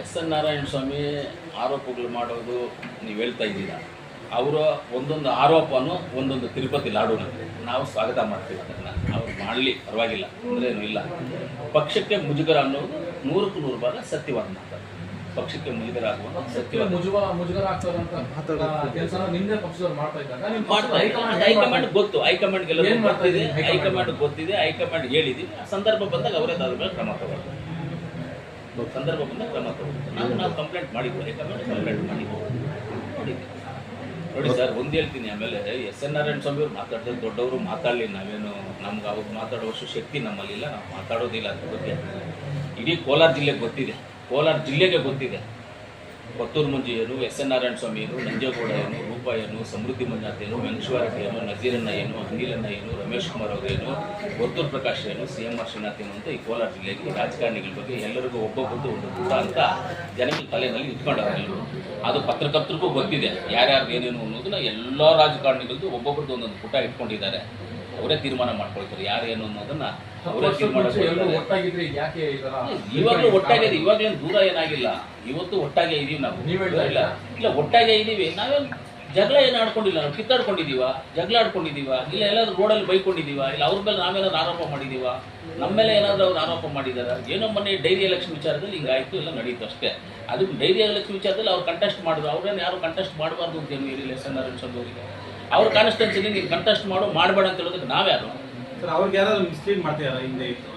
S N Narayana ಸ್ವಾಮಿ ಆರೋಪಗಳು ಮಾಡೋದು ನೀವು ಹೇಳ್ತಾ ಇದ್ದೀರಾ? ಅವರ ಒಂದೊಂದು ಆರೋಪನೂ ಒಂದೊಂದು ತಿರುಪತಿ ಲಾಡುನಂತೆ. ನಾವು ಸ್ವಾಗತ ಮಾಡ್ತೀವಿ ಅದನ್ನು. ಅವ್ರು ಮಾಡಲಿ ಪರವಾಗಿಲ್ಲ ಅಂದರೆ ಏನು ಇಲ್ಲ. ಪಕ್ಷಕ್ಕೆ ಮುಜುಗರ ಅನ್ನೋದು ನೂರಕ್ಕೂ ನೂರು ಭಾಗ ಸತ್ಯವಾದ ಮಾತು ಪಕ್ಷಕ್ಕೆ ಮುಜುಗರ ಆಗುವ ಸತ್ಯವಾದ ಮುಜುವ ಮುಜುಗರ ಆಗ್ತದಂತ ಕೆಲಸ ನಿಮ್ದೇ ಪಕ್ಷದವ್ರು ಮಾಡ್ತಾ ಇದ್ದಾಗ ನಿಮ್ ಮಾಡ್ತಾ ಪಕ್ಷದ ಇದ್ದಾರೆ. ಹೈಕಮಾಂಡ್ ಗೊತ್ತು ಹೈಕಮಾಂಡ್ ಗೆಲ್ಲ ಗೊತ್ತಿದೆ? ಹೈಕಮಾಂಡ್ ಗೊತ್ತಿದೆ ಹೈಕಮಾಂಡ್ ಹೇಳಿದೀವಿ ಆ ಸಂದರ್ಭ ಬಂದಾಗ ಅವರೇ ಅದ್ರ ಮೇಲೆ ಕ್ರಮ ತಗೊಳ್ತಾರೆ. ಸಂದರ್ಭ ಬಂದ ಕ್ರಮ ತಗೊಳ್ತಾರೆ ನಾವು ನಾವು ಕಂಪ್ಲೇಂಟ್ ಮಾಡಿದ್ವಿ ಹೈಕಮಾಂಡ್ ಕಂಪ್ಲೇಂಟ್ ಮಾಡಿದ್ವಿ ನೋಡಿ. ಸರ್ ಒಂದು ಹೇಳ್ತೀನಿ ಆಮೇಲೆ ಎಸ್ ಎನ್ ನಾರಾಯಣ ಸ್ವಾಮಿ ಅವ್ರು ಮಾತಾಡ್ತಾರೆ ದೊಡ್ಡವರು ಮಾತಾಡಲಿ ನಾವೇನು ನಮ್ಗೆ ಅವ್ರು ಮಾತಾಡುವಷ್ಟು ಶಕ್ತಿ ನಮ್ಮಲ್ಲಿಲ್ಲ ನಾವು ಮಾತಾಡೋದಿಲ್ಲ ಅಂತ ಬಗ್ಗೆ. ಇಡೀ ಕೋಲಾರ ಜಿಲ್ಲೆಗೆ ಗೊತ್ತಿದೆ. ಕೋಲಾರ ಜಿಲ್ಲೆಗೆ ಗೊತ್ತಿದೆ. ಕೊತ್ತೂರು ಮುಂಜಿಯರು, ಎಸ್ ಎನ್ ನಾರಾಯಣ ಸ್ವಾಮಿಯರು ನಂಜೇಗೌಡರೇನು ನಂಜೇಗೌಡ ಏನು ರೂಪ ಸಮೃದ್ಧಿ ಮಂಜುನಾಥ್ ಏನು ನಜೀರಣ್ಣಯ್ಯನು ಏನು ರಮೇಶ್ ಕುಮಾರ್ ಅವರೇನು ಕೊತ್ತೂರು ಪ್ರಕಾಶ್ ಏನು ಸಿ ಎಂ ಆರ್ ಶ್ರೀನಾಥ್ ಏನು ಅಂತ ಈ ಕೋಲಾರ ಜಿಲ್ಲೆಯಲ್ಲಿ ರಾಜಕಾರಣಿಗಳ ಬಗ್ಗೆ ಎಲ್ಲರಿಗೂ ಒಬ್ಬೊಬ್ಬರದ್ದು ಒಂದು ಪುಟ ಅಂತ ಜನಗಳ ತಲೆಯಲ್ಲಿ ಇಟ್ಕೊಂಡವರು ಎಲ್ಲರೂ. ಅದು ಪತ್ರಕರ್ತರಿಗೂ ಗೊತ್ತಿದೆ. ಯಾರ್ಯಾರು ಏನೇನು ಅನ್ನೋದನ್ನ ಎಲ್ಲ ರಾಜಕಾರಣಿಗಳದ್ದು ಒಬ್ಬೊಬ್ಬರದ್ದು ಒಂದೊಂದು ಪುಟ ಇಟ್ಕೊಂಡಿದ್ದಾರೆ. ಅವರೇ ತೀರ್ಮಾನ ಮಾಡ್ಕೊಳ್ತಾರೆ ಯಾರೇನು ಅನ್ನೋದನ್ನ ಇವಾಗಲೂ ಒಟ್ಟಾಗಿದೆ ಇವಾಗಲೇನು ದೂರ ಏನಾಗಿಲ್ಲ. ಇವತ್ತು ಒಟ್ಟಾಗೆ ಇದೀವಿ ನಾವು. ಇಲ್ಲ ಇಲ್ಲ ಒಟ್ಟಾಗೆ ಇದೀವಿ. ನಾವೇನು ಜಗಳ ಏನು ಆಡ್ಕೊಂಡಿಲ್ಲ. ನಾವು ಕಿತ್ತಾಡ್ಕೊಂಡಿದೀವ ಜಗಳ ಆಡ್ಕೊಂಡಿದೀವ ಇಲ್ಲ ಎಲ್ಲಾದ್ರೂ ರೋಡಲ್ಲಿ ಬೈಕೊಂಡಿದೀವ ಇಲ್ಲ ಅವ್ರ ಮೇಲೆ ನಾವೇನಾದ್ರು ಆರೋಪ ಮಾಡಿದೀವ ನಮ್ಮ ಮೇಲೆ ಏನಾದ್ರು ಅವ್ರು ಆರೋಪ ಮಾಡಿದಾರ? ಏನೋ ಮೊನ್ನೆ ಡೈರಿ ಎಲೆಕ್ಷನ್ ವಿಚಾರದಲ್ಲಿ ಹಿಂಗಾಯ್ತು ಎಲ್ಲ ನಡೀತು ಅಷ್ಟೇ. ಅದು ಡೈರಿ ಎಲೆಕ್ಷನ್ ವಿಚಾರದಲ್ಲಿ ಅವ್ರು ಕಂಟೆಸ್ಟ್ ಮಾಡಿದ್ರು ಅವ್ರೇನು ಯಾರು ಕಂಟೆಸ್ಟ್ ಮಾಡಬಾರ್ದು ಅಂತ ಏನು ಇರಲಿಲ್ಲ ಎಸ್ ಎನ್ ಆರ್ ಅವರಿಗೆ ಅವ್ರ ಕಾನ್ಸ್ಟೆನ್ಸಿಗೆ ನೀವು ಕಂಟೆಸ್ಟ್ ಮಾಡು ಮಾಡಬೇಡ ಅಂತ ಹೇಳೋದಕ್ಕೆ ನಾವ್ಯಾರು? ಸರ್ ಅವ್ರಿಗೆ ಯಾರಾದ್ರು ಮಿಸ್ಲೀಡ್ ಮಾಡ್ತಿದಾರಾ ಹಿಂದೆ ಇತ್ತು